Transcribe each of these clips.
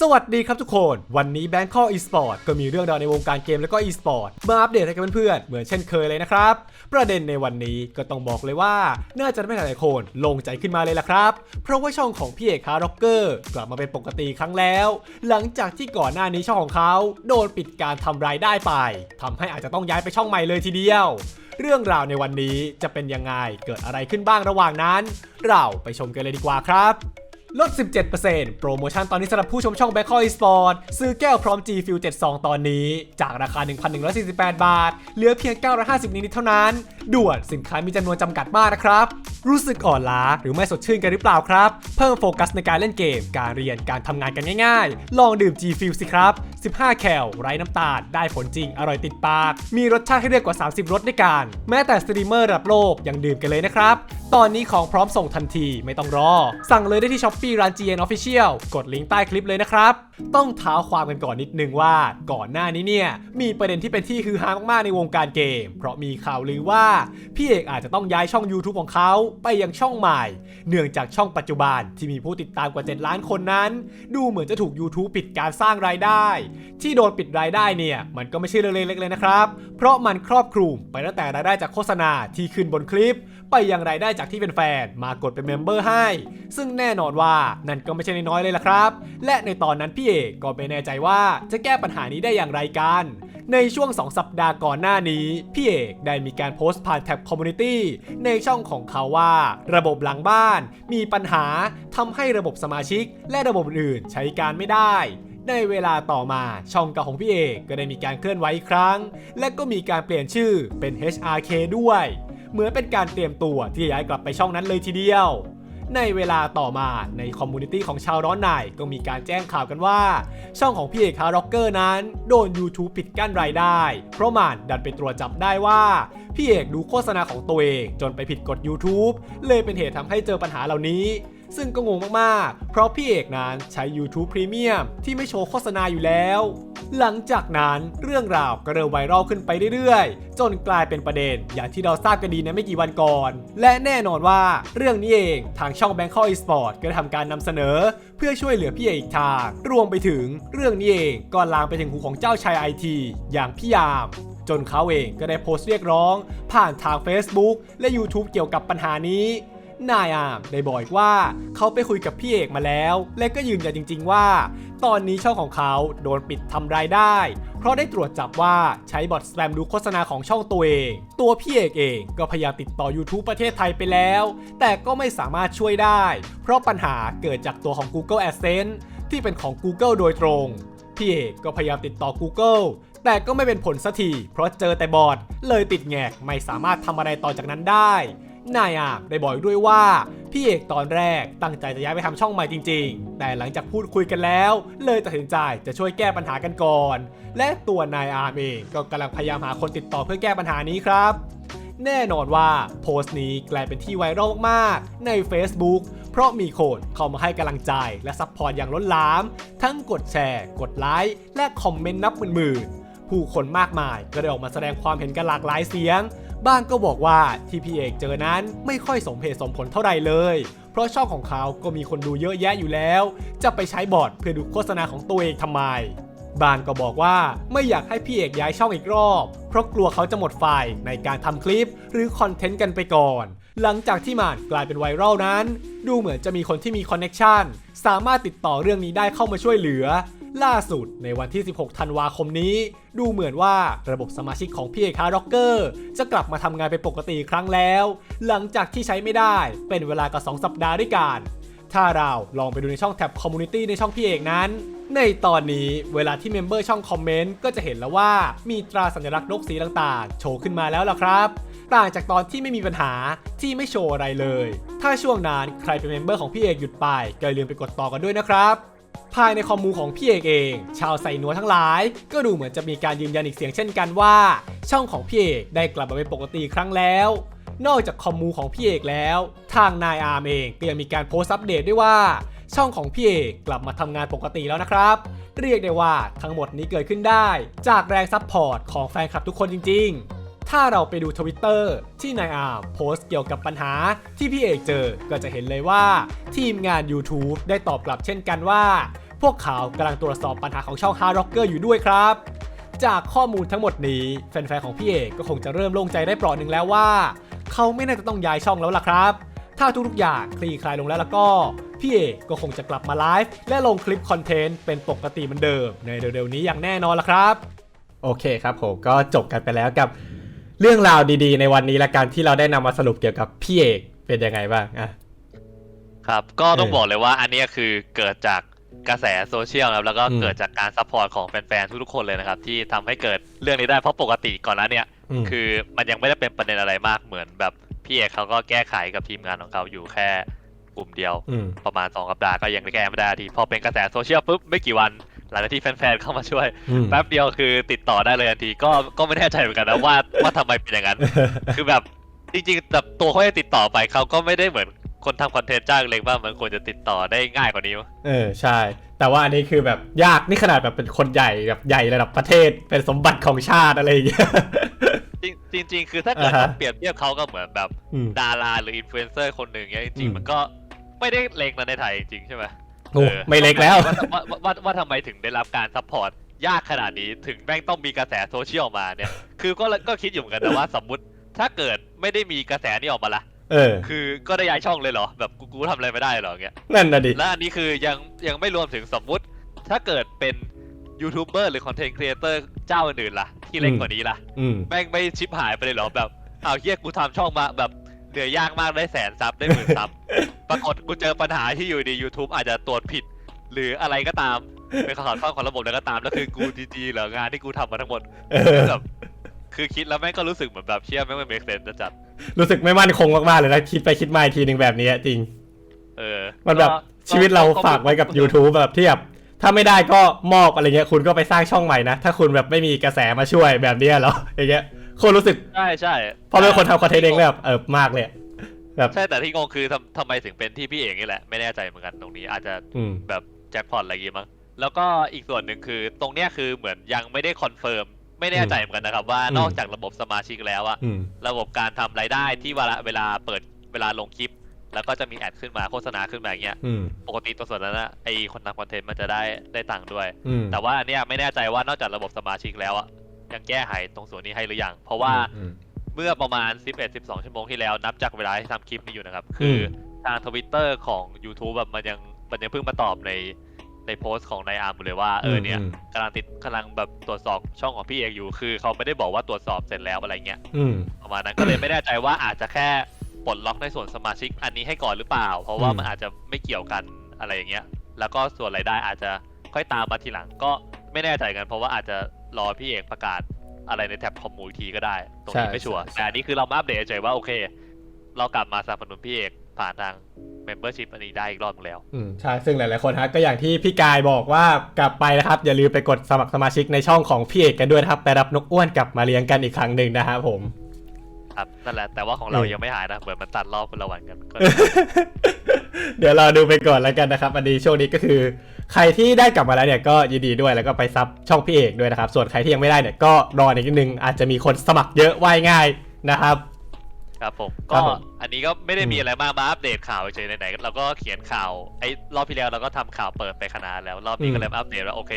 สวัสดีครับทุกคน วันนี้ Bangkok Esport ก็มีเรื่องราวในวงการเกมและก็ Esport มาอัปเดตให้กับเพื่อนๆ เหมือนเช่นเคยเลยนะครับ ประเด็นในวันนี้ก็ต้องบอกเลยว่า น่าจะทำให้หลายคนลงใจขึ้นมาเลยล่ะครับ เพราะว่าช่องของพี่เอกคาร์ร็อกเกอร์กลับมาเป็นปกติครั้งแล้ว หลังจากที่ก่อนหน้านี้ช่องของเขาโดนปิดการทำรายได้ไปทำให้อาจจะต้องย้ายไปช่องใหม่เลยทีเดียว เรื่องราวในวันนี้จะเป็นยังไงเกิดอะไรขึ้นบ้างระหว่างนั้น เราไปชมกันเลยดีกว่าครับ ลด 17%โปรโมชั่นตอนนี้สำหรับผู้ชมช่อง b a c k ค e Sport ซื้อแก้วพร้อม G Fuel 72 ตอนนี้ จากราคา 1,148 บาท เหลือเพียง 950นิดๆเท่านั้น ด่วนสินค้ามีจำนวนจำกัดมากนะครับ รู้สึกอ่อนล้าหรือไม่สดชื่นกันหรือเปล่าครับ เพิ่มโฟกัสในการเล่นเกม การเรียนการทำงานกันง่ายๆ ลองดื่ม G Fuel สิครับ 15 แคลไร้น้ำตาล ได้ผลจริง อร่อยติดปาก มีรสชาติให้เลือกกว่า 30 รสด้วยกัน แม้แต่สตรีมเมอร์ระดับโลกยังดื่มกันเลยนะครับ ตอนนี้ของพร้อมส่งทันทีไม่ต้องรอ สั่งเลยได้ที่ Shopee ร้าน GN Official กดลิงก์ใต้คลิปเลยนะครับ ต้องเท้าความกันก่อนนิดนึงว่าก่อนหน้านี้เนี่ยมีประเด็นที่เป็นที่ฮือฮามากๆในวงการเกม เพราะมีข่าวลือว่าพี่เอกอาจจะต้องย้ายช่อง YouTube ของเขาไปยังช่องใหม่ เนื่องจากช่องปัจจุบันที่มีผู้ติดตามกว่า 7 ล้านคนนั้น ดูเหมือนจะถูก YouTube ปิดการสร้างรายได้ ที่โดนปิดรายได้เนี่ยมันก็ไม่ใช่เรื่องเล็กๆเลยนะครับ เพราะมันครอบคลุมไปตั้งแต่รายได้จากโฆษณาที่ขึ้นบนคลิป ไปยังรายได้จากที่เป็นแฟนมากดเป็นเมมเบอร์ให้ ซึ่งแน่นอนว่านั่นก็ไม่ใช่น้อยเลยล่ะครับ และในตอนนั้นพี่เอกก็ไม่แน่ใจว่าจะแก้ปัญหานี้ได้อย่างไรกัน ในช่วง 2 สัปดาห์ก่อนหน้านี้ พี่เอกได้มีการโพสต์ผ่านแท็บคอมมูนิตี้ในช่องของเขาว่า ระบบหลังบ้านมีปัญหาทำให้ระบบสมาชิก และระบบอื่นใช้การไม่ได้ในเวลาต่อมาช่องเก่าของพี่เอกก็ได้มีการเคลื่อนไหวอีกครั้ง และก็มีการเปลี่ยนชื่อเป็น HRK ด้วย เหมือนเป็นการเตรียมตัวที่จะย้ายกลับไปช่องนั้นเลยทีเดียว ในเวลาต่อมาในคอมมูนิตี้ของชาวร้อนในก็มีการแจ้งข่าวกันว่า ช่องของพี่เอกคาร์ร็อกเกอร์นั้น โดน YouTube ปิดกั้นรายได้ เพราะมันดันไปตรวจจับได้ว่า พี่เอกดูโฆษณาของตัวเองจนไปผิดกฎ YouTube เลยเป็นเหตุทำให้เจอปัญหาเหล่านี้ซึ่งก็งงมาก ๆ เพราะพี่เอกนั้นใช้ YouTube Premium ที่ไม่โชว์โฆษณาอยู่แล้ว หลังจากนั้นเรื่องราวก็เริ่มไวรัลขึ้นไปเรื่อยๆ จนกลายเป็นประเด็น อย่างที่เราทราบกันดีในไม่กี่วันก่อน และแน่นอนว่าเรื่องนี้เองทางช่อง Bangkok Esport ก็ได้ทำการนำเสนอ เพื่อช่วยเหลือพี่เอกอีกทาง รวมไปถึงเรื่องนี้เองก็ลามไปถึงหูของเจ้าชายไอทีอย่างพี่ยามจนเขาเองก็ได้โพสต์เรียกร้อง ผ่านทาง Facebook และ YouTube เกี่ยวกับปัญหานี้ นายอามได้บอกว่าเขาไปคุยกับพี่เอกมาแล้ว และก็ยืนยันจริง ๆ ว่า ตอนนี้ช่องของเขาโดนปิดทำรายได้ เพราะได้ตรวจจับว่าใช้บอทสแปมดูโฆษณาของช่องตัวเอง ตัวพี่เอกเองก็พยายามติดต่อ YouTube ประเทศไทยไปแล้ว แต่ก็ไม่สามารถช่วยได้ เพราะปัญหาเกิดจากตัวของ Google Adsense ที่เป็นของ Google โดยตรง พี่เอกก็พยายามติดต่อ Google แต่ก็ไม่เป็นผลสักทีเพราะเจอแต่บอทเลยติดแงกไม่สามารถทำอะไรต่อจากนั้นได้ นายอามได้บอกด้วยว่า พี่เอกตอนแรกตั้งใจจะย้ายไปทำช่องใหม่จริง ๆ แต่หลังจากพูดคุยกันแล้ว เลยตัดสินใจจะช่วยแก้ปัญหากันก่อน และตัวนายอาร์มเองก็กำลังพยายามหาคนติดต่อเพื่อแก้ปัญหานี้ครับ แน่นอนว่าโพสต์นี้กลายเป็นที่ไวรัลมากๆใน Facebook เพราะมีคนเข้ามาให้กำลังใจและซัพพอร์ตอย่างล้นหลาม ทั้งกดแชร์ กดไลค์และคอมเมนต์นับหมื่นๆผู้คนมากมายก็ได้ออกมาแสดงความเห็นกันหลากหลายเสียง บ้างก็บอกว่าที่พี่เอกเจอนั้นไม่ค่อยสมเหตุสมผลเท่าไหร่เลย เพราะช่องของเขาก็มีคนดูเยอะแยะอยู่แล้ว จะไปใช้บอร์ดเพื่อดูโฆษณาของตัวเองทำไมบางก็บอกว่าไม่อยากให้พี่เอกย้ายช่องอีกรอบ เพราะกลัวเขาจะหมดไฟในการทำคลิปหรือคอนเทนต์กันไปก่อน หลังจากที่มันกลายเป็นไวรัลนั้น ดูเหมือนจะมีคนที่มีคอนเน็ชันสามารถติดต่อเรื่องนี้ได้เข้ามาช่วยเหลือ ล่าสุดในวันที่ 16 ธันวาคมนี้ ดูเหมือนว่าระบบสมาชิกของพี่เอกคาร็อกเกอร์จะกลับมาทำงานเป็นปกติครั้งแล้ว หลังจากที่ใช้ไม่ได้เป็นเวลากว่า2สัปดาห์ด้วยกัน ถ้าเราลองไปดูในช่องแท็บคอมมูนิตี้ในช่องพี่เอกนั้น ในตอนนี้เวลาที่เมมเบอร์ช่องคอมเมนต์ก็จะเห็นแล้วว่ามีตราสัญลักษณ์นกสีต่างๆ โชว์ขึ้นมาแล้วล่ะครับต่างจากตอนที่ไม่มีปัญหาที่ไม่โชว์อะไรเลย ถ้าช่วงนั้นใครเป็นเมมเบอร์ของพี่เอกหยุดไปก็อย่าลืมไปกดต่อกันด้วยนะครับ ภายในคอมมูของพี่เอกเอง ชาวใส่นัวทั้งหลาย ก็ดูเหมือนจะมีการยืนยันอีกเสียงเช่นกันว่า ช่องของพี่เอกได้กลับมาเป็นปกติครั้งแล้ว นอกจากคอมมูของพี่เอกแล้ว ทางนายอาร์มเองก็ยังมีการโพสต์อัปเดตด้วยว่า ช่องของพี่เอกกลับมาทำงานปกติแล้วนะครับ เรียกได้ว่าทั้งหมดนี้เกิดขึ้นได้ จากแรงซัพพอร์ตของแฟนคลับทุกคนจริง ๆ ถ้าเราไปดูทวิตเตอร์ที่นายอาร์โพสต์เกี่ยวกับปัญหาที่พี่เอกเจอ ก็จะเห็นเลยว่า ทีมงาน YouTube ได้ตอบกลับเช่นกันว่าพพวกเขากำลังตรวจสอบปัญหาของช่อง Hard Rocker อยู่ด้วยครับ จากข้อมูลทั้งหมดนี้แฟนๆของพี่เอกก็คงจะเริ่มโล่งใจได้เปราะหนึ่งแล้วว่า เขาไม่น่าจะต้องย้ายช่องแล้วล่ะครับ ถ้าทุกๆอย่างคลี่คลายลงแล้วแล้วก็พี่เอกก็คงจะกลับมาไลฟ์และลงคลิปคอนเทนต์เป็นปกติเหมือนเดิม ในเร็วๆนี้อย่างแน่นอนละครับ โอเคครับผมก็จบกันไปแล้วกับ เรื่องราวดีๆ ในวันนี้และการที่เราได้นำมาสรุปเกี่ยวกับพี่เอกเป็นยังไงบ้างอะ ครับ ก็ต้องเออบอกเลยว่าอันเนี้ยคือเกิดจากกระแสโซเชียลครับแล้วก็อืมเกิดจากการซัพพอร์ตของแฟนๆทุกๆคนเลยนะครับ ที่ทำให้เกิดเรื่องนี้ได้เพราะปกติก่อนหน้าเนี่ยมคือมันยังไม่ได้เป็นประเด็นอะไรมากเหมือนแบบพี่เอกเขาก็แก้ไขกับทีมงานของเขาอยู่แค่กลุ่มเดียว อืม ประมาณ2สัปดาห์ก็ยังแก้ไม่ได้ทีพอเป็นกระแสโซเชียลปุ๊บไม่กี่วัน หลังจากที่แฟนๆเข้ามาช่วย อืม แป๊บเดียวคือติดต่อได้เลยทันทีก็ก็ไม่แน่ใจเหมือนกันนะว่าว่าทำไมเป็นอย่างนั้น คือแบบจริงๆแบบตัวเขาจะติดต่อไปเขาก็ไม่ได้เหมือนคนทำคอนเทนต์จ้างเล็กว่ามันควรจะติดต่อได้ง่ายกว่านี้มั้งเออใช่ แต่ว่าอันนี้คือแบบยากนี่ขนาดแบบเป็นคนใหญ่แบบใหญ่ระดับประเทศเป็นสมบัติของชาติอะไรอย่างเงี้ย จริงจริง ๆ คือถ้าเกิดอ่าฮะ เปรียบเทียบเขาก็เหมือนแบบอืม ดาราหรืออินฟลูเอนเซอร์คนหนึ่งเงี้ยจอืริงมๆมันก็ไม่ได้เล็กนะในไทยจริงๆใช่ไหม โอ้ออไม่เล็กแล้วว่าว่าว่าว่าว่าทำไมถึงได้รับการซัพพอร์ตยากขนาดนี้ถึงแม่งต้องมีกระแสโซเชียลมาเนี่ย คือก็ก็คิดอยู่เหมือนกันนะว่าสมมติถ้าเกิดไม่ได้มีกระแสนี้ออกมาละเออ คือก็ได้ย้ายช่องเลยเหรอแบบกูกูทำอะไรไม่ได้เหรอเงี้ยนั่นน่ะดิ และอันนี้คือยังยังไม่รวมถึงสมมุติ ถ้าเกิดเป็นยูทูบเบอร์หรือคอนเทนต์ครีเอเตอร์เจ้าอื่นๆล่ะที่เล็กอืมกว่านี้ล่ะ อืม แม่งไม่ชิปหายไปเลยเหรอแบบอ้าวเฮียกูทำช่องมาแบบ เหนื่อยยากมากได้แสนซับได้หมื่นซับ ปรากฏกูเจอปัญหาที่อยู่ดี YouTube อาจจะตรวจผิด หรืออะไรก็ตาม เป็นข่าวข้อของระบบแล้วก็ตาม แล้วคือกูดีๆเหรองานที่กูทำมาทั้งหมดเออแบบคือคิดแล้วแม่งก็รู้สึกเหมือนแบบเชี่ยแม่งไม่เมกเซนจะจัดรู้สึกไม่มั่นคงมากๆเลยนะคิดไปคิดมาอีกทีหนึ่งแบบนี้จริง เออ มันแบบก็ชีวิตเราฝากไว้กับ YouTube แบบที่แบบถ้าไม่ได้ก็มอบอะไรเงี้ยคุณก็ไปสร้างช่องใหม่นะ ถ้าคุณแบบไม่มีกระแสมาช่วยแบบเนี้ยเหรออย่างเงี้ย โคนรู้สึกใช่ใช่พอเป็นคนทำคอนเทนต์เองแบบเออมากเลยแบบใช่แต่ที่งงคือทำทำไมถึงเป็นที่พี่เอกนี่แหละ ไม่แน่ใจเหมือนกันตรงนี้ อาจจะอืมแบบแจ็คพอตอะไรอย่างงี้มั้งแล้วก็อีกส่วนหนึ่งคือตรงเนี้ยคือเหมือนยังไม่ได้คอนเฟิร์มไม่แน่ใจเหมือนกันนะครับ ว่าอืมนอกจากระบบสมาชิกแล้วอะอืมระบบการทำรายได้ที่เวลาเวลาเปิดเวลาลงคลิป แล้วก็จะมีแอดขึ้นมาโฆษณาขึ้นมาอย่างเงี้ยอืมปกติตัวส่วนนั้นอะไอคนทำคอนเทนต์มันจะได้ได้ตังค์ด้วยอืมแต่ว่าอันเนี้ยไม่แน่ใจว่านอกจากระบบสมาชิกแล้วอะ ยังแก้ไขตรงส่วนนี้ให้หรือยัง เพราะว่าอืมเมื่อประมาณ 11-12 ชั่วโมงที่แล้วนับจากเวลาที่ทำคลิปนี้อยู่นะครับ คืออทางทวิตเตอร์ของ YouTube แบบมันยังมันยังเพิ่งมาตอบในในโพสต์ของนายอาร์มอยู่เลยว่าเออเนี่ยอืมกำลังติดกำลังแบบตรวจสอบช่องของพี่เอกอยู่คือเขาไม่ได้บอกว่าตรวจสอบเสร็จแล้วอะไรเงี้ยอืมประมาณนั้นก็เลยไม่แน่ใจว่าอาจจะแค่ปลดล็อกในส่วนสมาชิกอันนี้ให้ก่อนหรือเปล่า เพราะว่าอืมมันอาจจะไม่เกี่ยวกันอะไรอย่างเงี้ย แล้วก็ส่วนรายได้อาจจะค่อยตามมาทีหลังก็ไม่แน่ใจกัน เพราะว่าอาจจะ รอพี่เอกประกาศอะไรในแท็บคอมมูนิทีก็ได้ ตรงนี้ไม่ชัวร์แต่อันนี้คือเรามาอัปเดตเฉยๆว่าโอเค เรากลับมาสนับสนุนพี่เอกผ่านทาง Membership อันนี้ได้อีกรอบหนึงแล้ว อืมใช่ ซึ่งหลาย ๆ คนฮะก็อย่างที่พี่กายบอกว่ากลับไปนะครับ อย่าลืมไปกดสมัครสมาชิกในช่องของพี่เอกกันด้วยนะครับ ไปรับนกอ้วนกลับมาเลี้ยงกันอีกครั้งหนึ่งนะครับผม ครับนั่นแหละแต่ว่าของเราอืมยังไม่หายนะเหมือนมันตัดรอบคนละวันกันก็เดี๋ยวเราดูไปก่อนแล้วกันนะครับ อันนี้ช่วงนี้ก็คือ ใครที่ได้กลับมาแล้วเนี่ยก็ยินดีด้วยแล้วก็ไปซับช่องพี่เอกด้วยนะครับ ส่วนใครที่ยังไม่ได้เนี่ยก็รออีกนิดนึงอาจจะมีคนสมัครเยอะว่ายง่ายนะครับครับผมครัก็บผมอันนี้ก็ไม่ได้มีอืมอะไรมากมาอัปเดตข่าวเฉยๆไหนๆเราก็เขียนข่าวไอ้รอบที่แล้วเราก็ทำข่าวเปิดไปขนาดแล้วรอบนี้ก็เลยมาอัปเดตว่าโอเค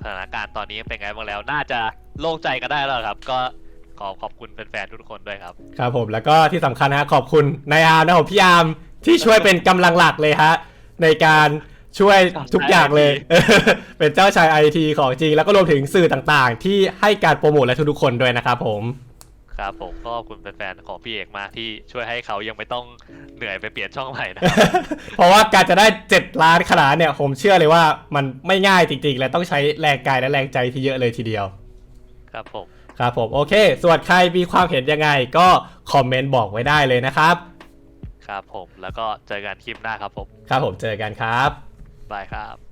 สถานการณ์ตอนนี้เป็นไงบ้างแล้ว น่าจะโล่งใจกันได้แล้วครับ ก็ข อขอบคุณแฟนๆทุกคนด้วยครับ ครับผมแล้วก็ที่สำคัญนะฮะขอบคุณนายอาร์มนะครับผมพี่อาร์มที่ช่วยเป็นกำลังหลักเลยฮะในการช่วยทุกอย่างเลย เป็นเจ้าชายไอทีของจริง แล้วก็รวมถึงสื่อต่างๆ ที่ให้การโปรโมทและทุกๆคนด้วยนะครับผมครับผมก็ขอบคุณแฟนๆของพี่เอกมากที่ช่วยให้เขายังไม่ต้องเหนื่อยไปเปลี่ยนช่องใหม่นะ เพราะว่าการจะได้ 7 ล้านขนาดเนี่ยผมเชื่อเลยว่ามันไม่ง่ายจริงๆ และต้องใช้แรงกายและแรงใจที่เยอะเลยทีเดียว ครับผม ครับผมโอเค ส่วนใครมีความเห็นยังไงก็คอมเมนต์บอกไว้ได้เลยนะครับ ครับผมแล้วก็เจอกันคลิปหน้าครับผม ครับผมเจอกันครับ บายครับ